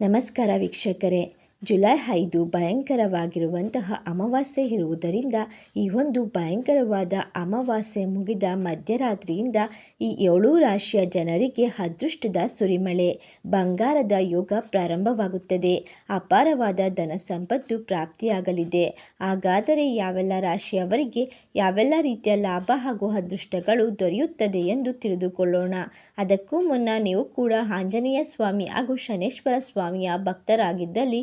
ನಮಸ್ಕಾರ ವೀಕ್ಷಕರೇ. ಜುಲೈ ಐದು ಭಯಂಕರವಾಗಿರುವಂತಹ ಅಮಾವಾಸ್ಯೆ ಇರುವುದರಿಂದ ಈ ಒಂದು ಭಯಂಕರವಾದ ಅಮಾವಾಸ್ಯೆ ಮುಗಿದ ಮಧ್ಯರಾತ್ರಿಯಿಂದ ಈ ಏಳು ರಾಶಿಯ ಜನರಿಗೆ ಅದೃಷ್ಟದ ಸುರಿಮಳೆ, ಬಂಗಾರದ ಯೋಗ ಪ್ರಾರಂಭವಾಗುತ್ತದೆ. ಅಪಾರವಾದ ಧನ ಸಂಪತ್ತು ಪ್ರಾಪ್ತಿಯಾಗಲಿದೆ. ಹಾಗಾದರೆ ಯಾವೆಲ್ಲ ರಾಶಿಯವರಿಗೆ ಯಾವೆಲ್ಲ ರೀತಿಯ ಲಾಭ ಹಾಗೂ ಅದೃಷ್ಟಗಳು ದೊರೆಯುತ್ತದೆ ಎಂದು ತಿಳಿದುಕೊಳ್ಳೋಣ. ಅದಕ್ಕೂ ಮುನ್ನ ನೀವು ಕೂಡ ಆಂಜನೇಯ ಸ್ವಾಮಿ ಹಾಗೂ ಶನೇಶ್ವರ ಸ್ವಾಮಿಯ ಭಕ್ತರಾಗಿದ್ದಲ್ಲಿ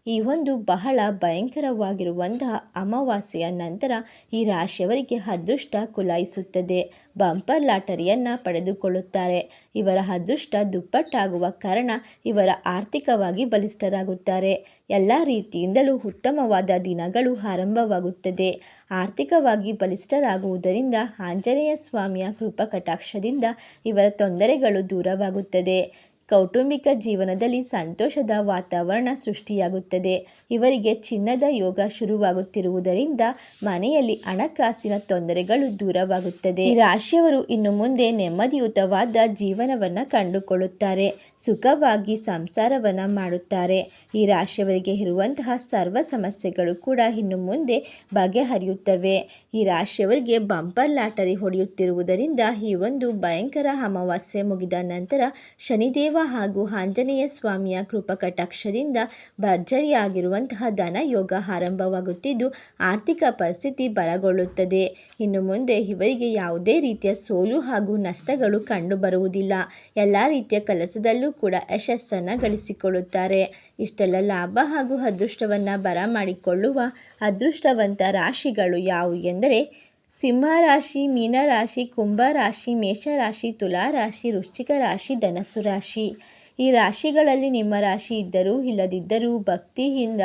ಈ ಒಂದು ಬಹಳ ಭಯಂಕರವಾಗಿರುವಂತಹ ಅಮಾವಾಸ್ಯೆಯ ನಂತರ ಈ ರಾಶಿಯವರಿಗೆ ಅದೃಷ್ಟ ಕುಲಾಯಿಸುತ್ತದೆ. ಬಂಪರ್ ಲಾಟರಿಯನ್ನು ಪಡೆದುಕೊಳ್ಳುತ್ತಾರೆ. ಇವರ ಅದೃಷ್ಟ ದುಪ್ಪಟ್ಟಾಗುವ ಕಾರಣ ಇವರ ಆರ್ಥಿಕವಾಗಿ ಬಲಿಷ್ಠರಾಗುತ್ತಾರೆ. ಎಲ್ಲ ರೀತಿಯಿಂದಲೂ ಉತ್ತಮವಾದ ದಿನಗಳು ಆರಂಭವಾಗುತ್ತದೆ. ಆರ್ಥಿಕವಾಗಿ ಬಲಿಷ್ಠರಾಗುವುದರಿಂದ ಆಂಜನೇಯ ಸ್ವಾಮಿಯ ಕೃಪಕಟಾಕ್ಷದಿಂದ ಇವರ ತೊಂದರೆಗಳು ದೂರವಾಗುತ್ತದೆ. ಕೌಟುಂಬಿಕ ಜೀವನದಲ್ಲಿ ಸಂತೋಷದ ವಾತಾವರಣ ಸೃಷ್ಟಿಯಾಗುತ್ತದೆ. ಇವರಿಗೆ ಚಿನ್ನದ ಯೋಗ ಶುರುವಾಗುತ್ತಿರುವುದರಿಂದ ಮನೆಯಲ್ಲಿ ಹಣಕಾಸಿನ ತೊಂದರೆಗಳು ದೂರವಾಗುತ್ತದೆ. ಈ ರಾಶಿಯವರು ಇನ್ನು ಮುಂದೆ ನೆಮ್ಮದಿಯುತವಾದ ಜೀವನವನ್ನು ಕಂಡುಕೊಳ್ಳುತ್ತಾರೆ, ಸುಖವಾಗಿ ಸಂಸಾರವನ್ನು ಮಾಡುತ್ತಾರೆ. ಈ ರಾಶಿಯವರಿಗೆ ಇರುವಂತಹ ಸರ್ವ ಸಮಸ್ಯೆಗಳು ಕೂಡ ಇನ್ನು ಮುಂದೆ ಬಗೆಹರಿಯುತ್ತವೆ. ಈ ರಾಶಿಯವರಿಗೆ ಬಂಪರ್ ಲಾಟರಿ ಹೊಡೆಯುತ್ತಿರುವುದರಿಂದ ಈ ಒಂದು ಭಯಂಕರ ಅಮಾವಾಸ್ಯೆ ಮುಗಿದ ನಂತರ ಶನಿದೇವ ಹಾಗೂ ಆಂಜನೇಯ ಸ್ವಾಮಿಯ ಕೃಪಾ ಕಟಾಕ್ಷದಿಂದ ಭರ್ಜರಿಯಾಗಿರುವಂತಹ ಧನ ಯೋಗ ಆರಂಭವಾಗುತ್ತಿದ್ದು, ಆರ್ಥಿಕ ಪರಿಸ್ಥಿತಿ ಬಲಗೊಳ್ಳುತ್ತದೆ. ಇನ್ನು ಮುಂದೆ ಇವರಿಗೆ ಯಾವುದೇ ರೀತಿಯ ಸೋಲು ಹಾಗೂ ನಷ್ಟಗಳು ಕಂಡುಬರುವುದಿಲ್ಲ. ಎಲ್ಲ ರೀತಿಯ ಕೆಲಸದಲ್ಲೂ ಕೂಡ ಯಶಸ್ಸನ್ನು ಗಳಿಸಿಕೊಳ್ಳುತ್ತಾರೆ. ಇಷ್ಟೆಲ್ಲ ಲಾಭ ಹಾಗೂ ಅದೃಷ್ಟವನ್ನು ಬರಮಾಡಿಕೊಳ್ಳುವ ಅದೃಷ್ಟವಂತ ರಾಶಿಗಳು ಯಾವುವು ಎಂದರೆ ಸಿಂಹ ರಾಶಿ ಮೀನರಾಶಿ ಕುಂಭ ರಾಶಿ ಮೇಷರಾಶಿ ತುಲಾ ರಾಶಿ ವೃಶ್ಚಿಕ ರಾಶಿ ಧನಸು ರಾಶಿ ಈ ರಾಶಿಗಳಲ್ಲಿ ನಿಮ್ಮ ರಾಶಿ ಇದ್ದರೂ ಇಲ್ಲದಿದ್ದರೂ ಭಕ್ತಿಯಿಂದ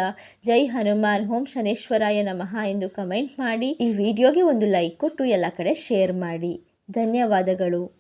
ಜೈ ಹನುಮಾನ್, ಓಂ ಶನೇಶ್ವರಾಯ ನಮಃ ಎಂದು ಕಮೆಂಟ್ ಮಾಡಿ. ಈ ವಿಡಿಯೋಗೆ ಒಂದು ಲೈಕ್ ಕೊಟ್ಟು ಎಲ್ಲ ಕಡೆ ಶೇರ್ ಮಾಡಿ. ಧನ್ಯವಾದಗಳು.